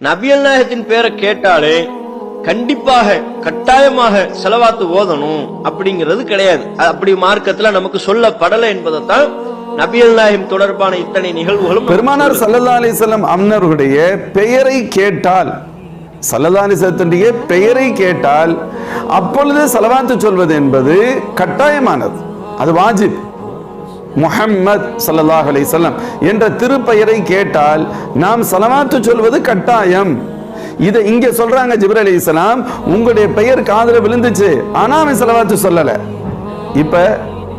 நபியல் நாயகத்தின் பேரை கேட்டாலே கண்டிப்பாக கட்டாயமாக செலவாத்து ஓதணும் அப்படிங்கிறது கிடையாது. அப்படி மார்க்கத்துல நமக்கு சொல்லப்படலை என்பதைத்தான் நபியல் நாயகம் தொடர்பான இத்தனை நிகழ்வுகளும் பெருமானார் சல்லல்லா அலிசல்லம் அம்னருடைய பெயரை கேட்டால் சல்லல்லா பெயரை கேட்டால் அப்பொழுது சலவாத்து சொல்வது என்பது கட்டாயமானது. அது வாஜிப். முஹம்மத் சல்லாஹ் அலைஹி என்ற திருப்பெயரை கேட்டால் நாம் சலவாத்து சொல்வது கட்டாயம். இதை இங்க சொல்றாங்க ஜிப்ரல் இஸ்லாம் உங்களுடைய பெயர் காதல விழுந்துச்சு ஆனா அவன் செலவாத்து சொல்லல. இப்ப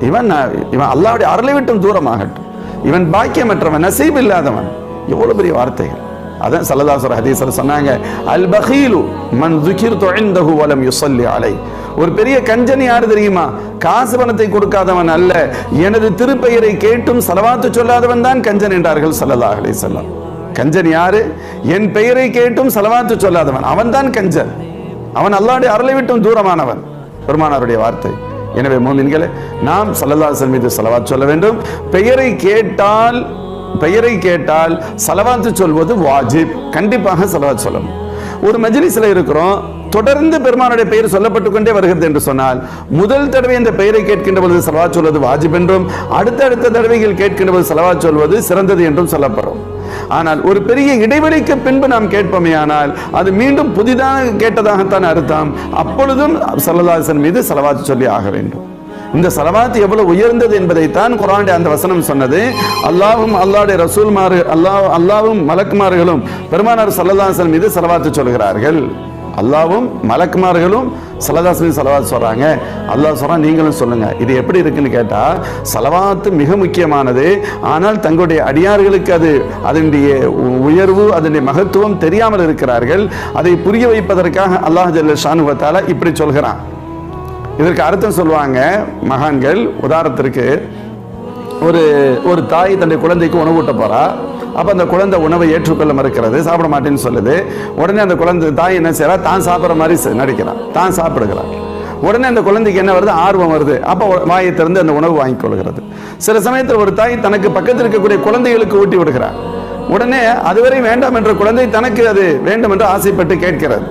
இவன் இவன் அல்லாவுடைய அருளை விட்டும் தூரமாகட்டும். இவன் பாக்கியமற்றவன் நசீப் இல்லாதவன். எவ்வளவு பெரிய வார்த்தைகள். அதான் சல்லதாசர் ஹதீசர் சொன்னாங்க அல் பஹீலு மன் துகிர் இன்தஹு வலம் யுசல்லி அலை ஒரு பெரிய கஞ்சன் யாரு தெரியுமா? காசு பணத்தை கொடுக்காதவன் அல்ல. எனது திருப்பெயரை கேட்டும் சலவாத்து சொல்லாதவன் தான் கஞ்சன் என்றார்கள் ஸல்லல்லாஹு அலைஹி கஞ்சன் யாரு? என் பெயரை கேட்டும் சலவாத்து சொல்லாதவன். அவன் தான் கஞ்சன். அவன் அல்லாடைய அருளை விட்டும் தூரமானவன். பெருமானாருடைய வார்த்தை. எனவே மோமின்களே நாம் சல்லல்லாஹு மீது சலவாத் சொல்ல வேண்டும். பெயரை கேட்டால் பெயரை கேட்டால் சலவாத்து சொல்வது வாஜிப். கண்டிப்பாக சலவாத் சொல்லணும். ஒரு மஜ்லிஸ்ல இருக்கிறோம். தொடர்ந்து பெருமானுடைய பெயர் சொல்லப்பட்டு கொண்டே வருகிறது என்று சொன்னால் முதல் தடவை இந்த பெயரை கேட்கின்ற பொழுது செலவா சொல்வது வாஜிப் என்றும் அடுத்தடுத்த தடவைகள் கேட்கின்ற பொழுது செலவா சொல்வது சிறந்தது என்றும் சொல்லப்படும். ஆனால் ஒரு பெரிய இடைவெளிக்கு பின்பு நாம் கேட்போமே ஆனால் அது மீண்டும் புதிதாக கேட்டதாகத்தான் அர்த்தம். அப்பொழுதும் சல்லதாசன் மீது செலவாச்சு சொல்லி ஆக வேண்டும். இந்த சலவாத் எவ்வளவு உயர்ந்தது என்பதைத்தான் குரானுடைய அந்த வசனம் சொன்னது. அல்லாவும் அல்லாவுடைய ரசூல்மாரு அல்லாஹ் அல்லாவும் மலக்குமார்களும் பெருமானார் சல்லதாசன் மீது சலவாத்து சொல்கிறார்கள். அல்லாவும் மலக்குமார்களும் சலதாசனையும் சலவாத் சொல்கிறாங்க அல்லாஹ் சொல்கிறான் நீங்களும் சொல்லுங்கள் இது எப்படி இருக்குன்னு கேட்டால் சலவாத்து மிக முக்கியமானது. ஆனால் தங்களுடைய அடியார்களுக்கு அது அதனுடைய உயர்வு அதனுடைய மகத்துவம் தெரியாமல் இருக்கிறார்கள். அதை புரிய வைப்பதற்காக அல்லாஹ் ஜல்ல ஷானுவத்தால் இப்படி சொல்கிறான். இதற்கு அர்த்தம் சொல்லுவாங்க மகான்கள் உதாரணத்திற்கு ஒரு ஒரு தாய் தன்னுடைய குழந்தைக்கு உணவு ஊட்ட அப்போ அந்த குழந்தை உணவை ஏற்றுக்கொள்ள மறுக்கிறது. சாப்பிட மாட்டேன்னு சொல்லுது. உடனே அந்த குழந்தை தாய் என்ன செய்கிறா தான் சாப்பிட்ற மாதிரி நடிக்கிறான் தான் சாப்பிடுகிறான் உடனே அந்த குழந்தைக்கு என்ன வருது? ஆர்வம் வருது. அப்போ வாயை திறந்து அந்த உணவு வாங்கி கொள்கிறது. சில சமயத்தில் ஒரு தாய் தனக்கு பக்கத்தில் இருக்கக்கூடிய குழந்தைகளுக்கு ஊட்டி விடுகிறார் உடனே அதுவரை வேண்டாம் என்ற குழந்தை தனக்கு அது வேண்டும் என்று ஆசைப்பட்டு கேட்கிறது.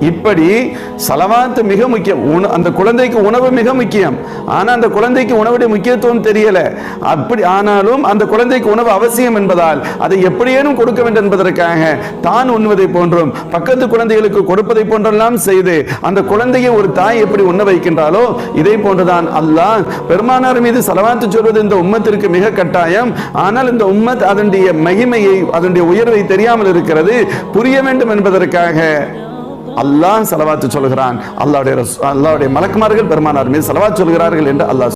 இப்படி சலவாத்து மிக முக்கியம். உண- அந்த குழந்தைக்கு உணவு மிக முக்கியம். ஆனால் அந்த குழந்தைக்கு உணவுடைய முக்கியத்துவம் தெரியல. அப்படி ஆனாலும் அந்த குழந்தைக்கு உணவு அவசியம் என்பதால் அதை எப்படியேனும் கொடுக்க வேண்டும் என்பதற்காக தான் உண்ணுவதை போன்றும் பக்கத்து குழந்தைகளுக்கு கொடுப்பதை போன்றெல்லாம் செய்து அந்த குழந்தையை ஒரு தாய் எப்படி உண்ண வைக்கின்றாலோ இதே போன்றுதான் அல்லாஹ் பெருமானார் மீது சலவாத்து சொல்வது இந்த உம்மத்திற்கு மிக கட்டாயம். ஆனால் இந்த உம்மத் அதனுடைய மகிமையை அதனுடைய உயர்வை தெரியாமல் இருக்கிறது புரிய வேண்டும் என்பதற்காக. அல்லாஹ் செலவாத்து சொல்கிறான். அல்லாவுடைய அல்லாவுடைய மலக்குமார்கள் பெருமானார் மீது செலவாத்து சொல்கிறார்கள் என்று அல்லாஹ்